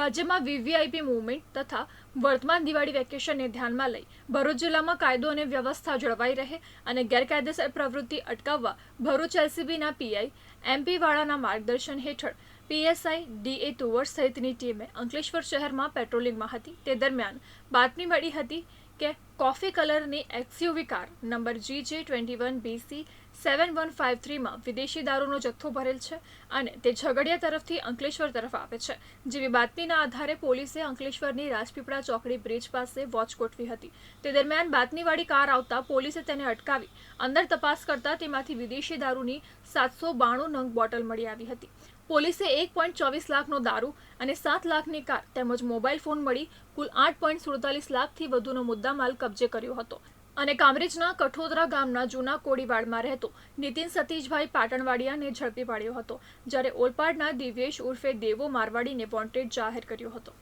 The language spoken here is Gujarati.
રાજ્યમાં વીવીઆઈપી મુવમેન્ટ તથા વર્તમાન દિવાળી વેકેશનને ધ્યાનમાં લઈ ભરૂચ જિલ્લામાં કાયદો અને વ્યવસ્થા જળવાઈ રહે અને ગેરકાયદેસર પ્રવૃત્તિ અટકાવવા ભરૂચ એલસીબીના પીઆઈ એમપી વાળાના માર્ગદર્શન હેઠળ પીએસઆઈ ડીએ તુવર સહિતની ટીમે અંકલેશ્વર શહેરમાં પેટ્રોલિંગમાં હતી. તે દરમિયાન બાતમી મળી હતી કે કોફી કલરની XUV car number G J twenty one BC seven one five થ્રીમાં વિદેશી દારૂનો જથ્થો ભરેલ છે અને તે ઝઘડિયા તરફથી અંકલેશ્વર તરફ આવે છે. જેવી બાતમીના આધારે પોલીસે અંકલેશ્વરની રાજપીપળા ચોકડી બ્રિજ પાસે વોચ ગોઠવી હતી. તે દરમિયાન બાતમીવાળી કાર આવતા પોલીસે તેને અટકાવી, અંદર તપાસ કરતા તેમાંથી વિદેશી દારૂની સાતસો બાણું નંગ બોટલ મળી આવી હતી. પોલીસે એક પોઈન્ટ ચોવીસ લાખનો દારૂ અને સાત લાખની કાર તેમજ મોબાઈલ ફોન મળી કુલ આઠ પોઈન્ટ સુડતાલીસ લાખથી વધુનો મુદ્દામાલ કબજે કર્યો હતો અને કામરેજના કઠોદરા ગામના જૂના કોડીવાડમાં રહેતો નીતિન સતીશભાઈ પાટણવાડિયાને ઝડપી પાડ્યો હતો જ્યારે ઓલપાડના દિવ્યેશ ઉર્ફે દેવો મારવાડીને વોન્ટેડ જાહેર કર્યો હતો.